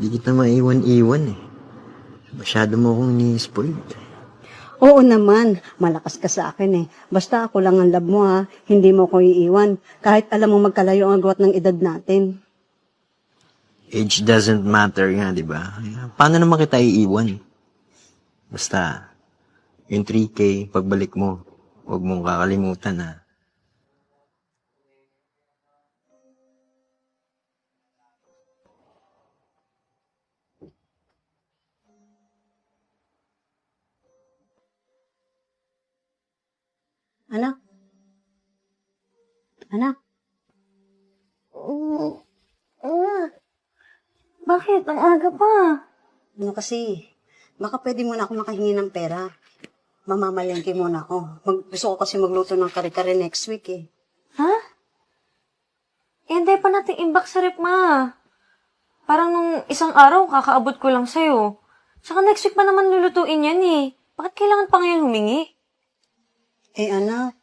Hindi kita maiwan-iwan eh. Masyado mo akong ni-spoiled. Oo naman, malakas ka sa akin eh. Basta ako lang ang love mo ha, hindi mo ko iiwan. Kahit alam mo magkalayo ang agwat ng edad natin. Age doesn't matter nga, di ba? Paano naman kita iiwan? Basta, yung 3K, pagbalik mo, huwag mong kakalimutan na Anak? Anak? Bakit? Ang aga pa. Ano kasi, baka pwede muna ako makahingi ng pera. Mamamalengke muna ako. Mag, gusto ko kasi magluto ng kare-kare next week eh. Ha? Eh, hindi pa natin imbak sa rep, ma. Parang nung isang araw, kakaabot ko lang sa'yo. Tsaka next week pa naman lulutuin yan eh. Bakit kailangan pa ngayon humingi? Eh anak,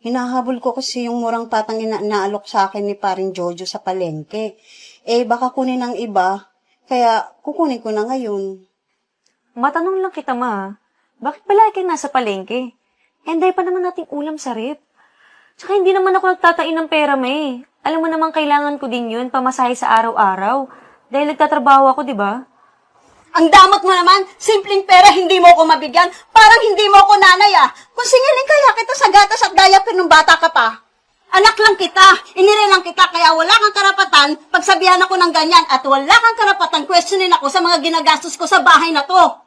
hinahabol ko kasi yung murang patang ina inaalok sa akin ni paring Jojo sa palengke. Eh baka kunin ng iba, kaya kukunin ko na ngayon. Matanong lang kita, ma. Bakit pala kayo nasa palengke? Eh, hindi pa naman nating ulam sa rep. Tsaka hindi naman ako nagtatain ng pera, may. Alam mo naman kailangan ko din yun, pamasahe sa araw-araw. Dahil nagtatrabaho ako, di ba? Ang damot mo naman, simpleng pera hindi mo ko mabigyan, parang hindi mo ko nanay ah. Kung singilin kaya kita sa gatas at diaper nung bata ka pa. Anak lang kita, inirelang kita kaya wala kang karapatan pagsabihan ako ng ganyan at wala kang karapatan questionin ako sa mga ginagastos ko sa bahay na to.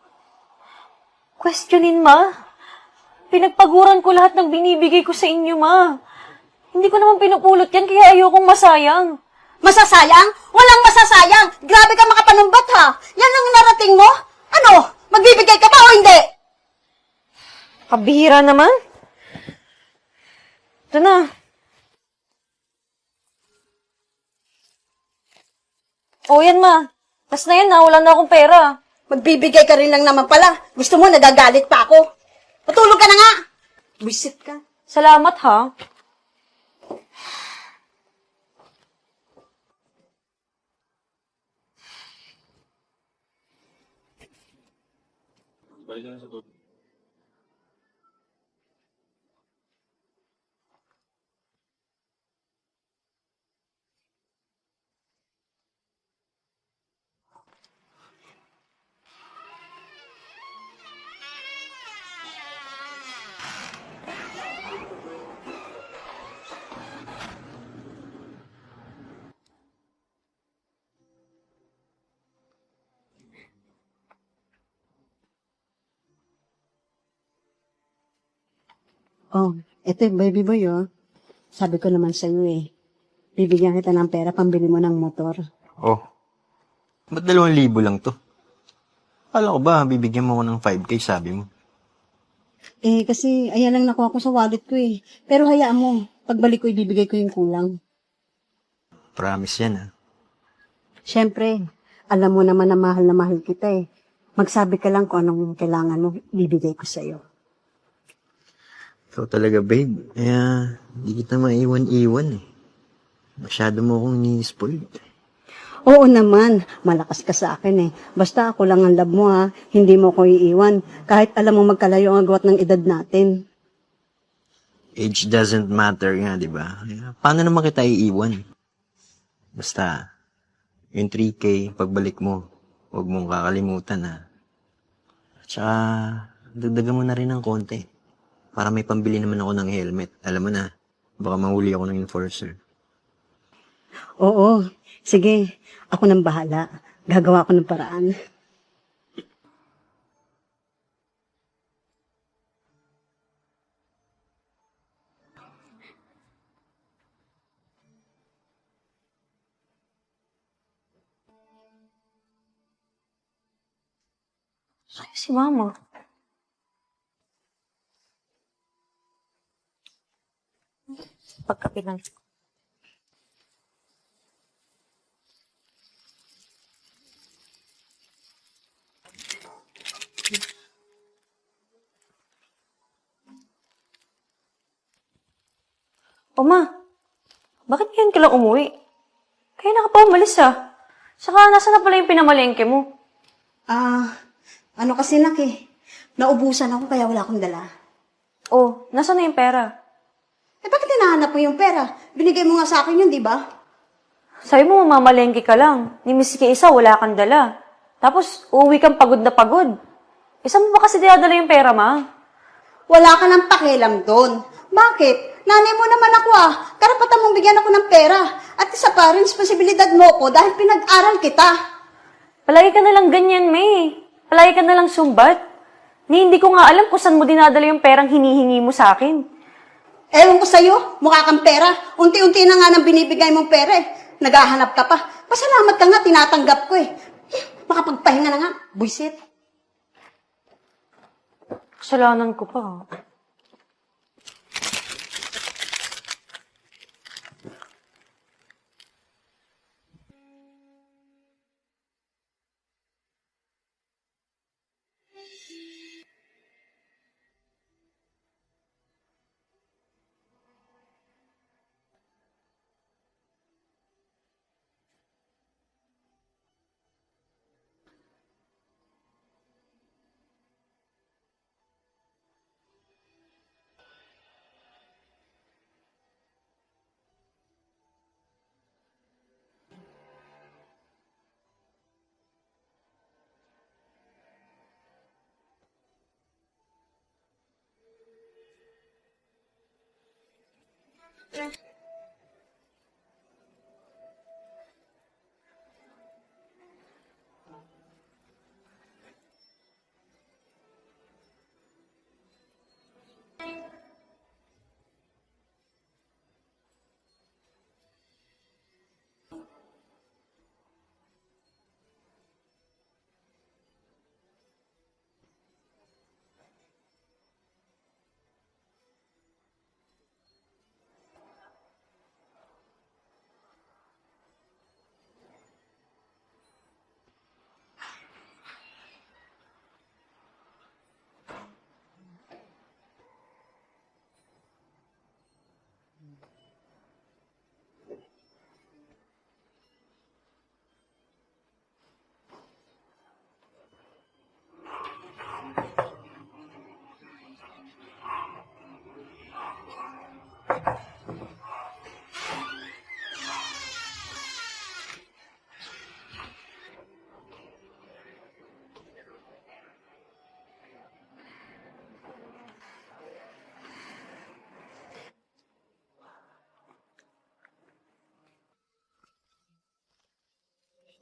Questionin, ma. Pinagpaguran ko lahat ng binibigay ko sa inyo, ma. Hindi ko naman pinupulot yan, kaya ayokong masayang. Masasayang? Walang masasayang! Grabe ka makapanumbat ha! Yan ang narating mo? Ano? Magbibigay ka ba o hindi? Kabihira naman. Ito na. O yan, ma. Tas na yan, na. Wala na akong pera. Magbibigay ka rin lang naman pala. Gusto mo, nagagalit pa ako. Patulog ka na nga! Wisit ka. Salamat, ha. 我一是会 Oh, eto yung baby boy oh. Sabi ko naman sa'yo eh. Bibigyan kita ng pera pambili mo ng motor. Oh. Ba't dalawang libo lang to? Kala ko ba, bibigyan mo ko ng 5K, sabi mo. Eh, kasi ayan lang nakuha ko sa wallet ko eh. Pero hayaan mo, pagbalik ko ibibigay ko yung kulang. Promise yan, ah. Siyempre, alam mo naman na mahal na mahal kita eh. Magsabi ka lang kung anong kailangan mo, bibigay ko sa'yo. Ikaw talaga, babe. Kaya, hindi kita maiwan-iwan eh. Masyado mo akong ni-spoiled. Oo naman, malakas ka sa akin eh. Basta ako lang ang love mo ha, hindi mo ko iiwan. Kahit alam mo magkalayo ang agwat ng edad natin. Age doesn't matter nga, di ba? Paano naman kita iiwan? Basta, yung 3K, pagbalik mo, huwag mong kakalimutan na. Tsaka, dagdagan mo na rin ng konti. Para may pambili naman ako ng helmet. Alam mo na, baka mahuli ako ng enforcer. Oo, sige, ako nang bahala. Gagawa ko ng paraan. Sa'yo si mama. Pagkape lang. O ma, bakit ngayon ka lang umuwi? Kaya na ka pa umalis ah. Saka, nasa na pala yung pinamalengke mo? Ah, ano kasi nak eh. Naubusan ako kaya wala akong dala. Oh, nasa na yung pera? Eh bakit hinahanap mo yung pera? Binigay mo nga sa akin yun, di ba? Sabi mo, mamamalengke ka lang. Ni Miss isa, wala kang dala. Tapos, uuwi kang pagod na pagod. Isa mo ba kasi dinadala yung pera, ma? Wala ka ng pakialam doon. Bakit? Nanay mo naman ako ah. Karapatan mong bigyan ako ng pera. At isa pa, responsibilidad mo ko dahil pinag-aral kita. Palagi ka na lang ganyan, May. Palagi ka na lang sumbat. Ni hindi ko nga alam kung saan mo dinadala yung perang hinihingi mo sa akin. Ewan ko sa'yo, mukha kang pera. Unti-unti na nga nang binibigay mong pera eh. Naghahanap ka pa. Pasalamat ka nga, tinatanggap ko eh. Eh, Makapagpahinga na nga, buisit. Kasalanan ko pa. Yeah.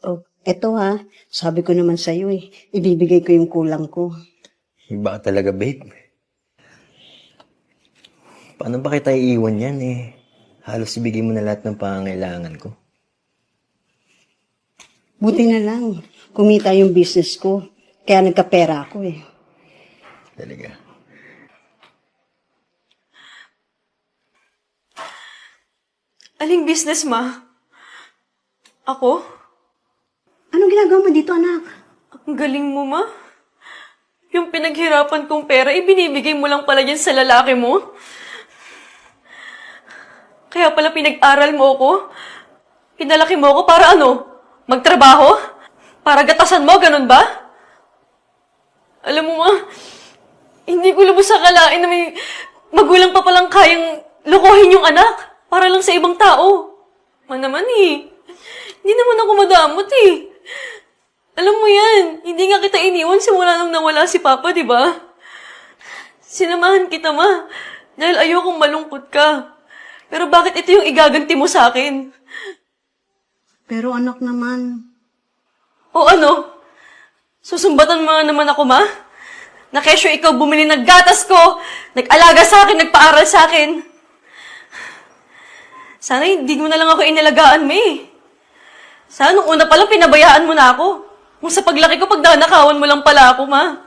Oh, eto ha. Sabi ko naman sa'yo eh. Ibibigay ko yung kulang ko. Iba ka talaga, babe. Paano ba kita iiwan yan eh? Halos ibigay mo na lahat ng pangangailangan ko. Buti na lang. Kumita yung business ko. Kaya nagkapera ako eh. Talaga. Aling business, ma? Ako? Anong ginagawa mo dito, anak? Ang galing mo, ma. Yung pinaghirapan kong pera, ibinibigay mo lang pala yan sa lalaki mo. Kaya pala pinag-aral mo ako. Pinalaki mo ako para ano? Magtrabaho? Para gatasan mo, ganun ba? Alam mo, ma, hindi ko lubos akalain na may magulang pa palang kayang lokohin yung anak para lang sa ibang tao. Man naman eh. Hindi naman ako madamot eh. Alam mo yan, hindi nga kita iniwan simula nung nawala si Papa, di ba? Sinamahan kita, ma. Dahil ayokong malungkot ka. Pero bakit ito yung igaganti mo sa akin? Pero anak naman, O ano? Susumbatan mo naman ako, ma? Na kesyo ikaw bumili ng gatas ko, nag-alaga sa akin, nagpaaral sa akin. Sana hindi mo na lang ako inalagaan, May. Sana nung una pa lang pinabayaan mo na ako. Kung sa paglaki ko, pagdanakawan mo lang pala ako, ma.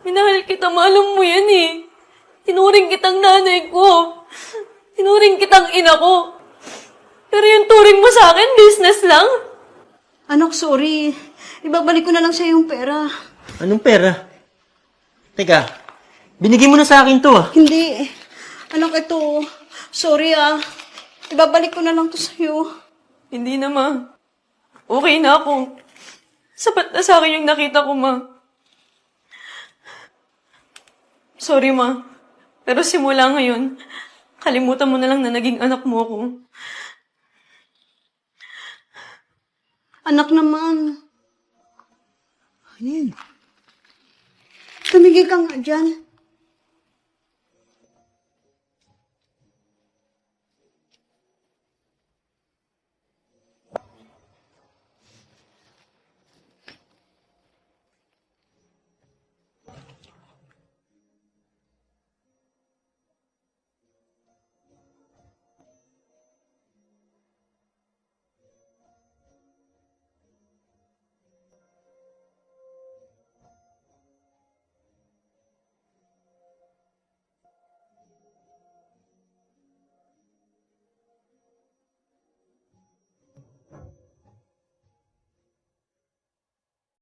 Minahal kita, ma. Alam mo yan eh. Tinuring kitang nanay ko. Tinuring kitang ina ko. Pero yung turing mo sa akin, business lang. anak, sorry. Ibabalik ko na lang sa'yo yung pera. Anong pera? Teka, binigay mo na sa akin to ah. Hindi. Anak, ito. Sorry ah. Ibabalik ko na lang to sa'yo. Hindi na, ma. Okay na ako. Sapat na sa akin yung nakita ko, ma. Sorry, ma. Pero simula ngayon, kalimutan mo na lang na naging anak mo ako. Anak naman. Ayun. Tumigil ka nga dyan.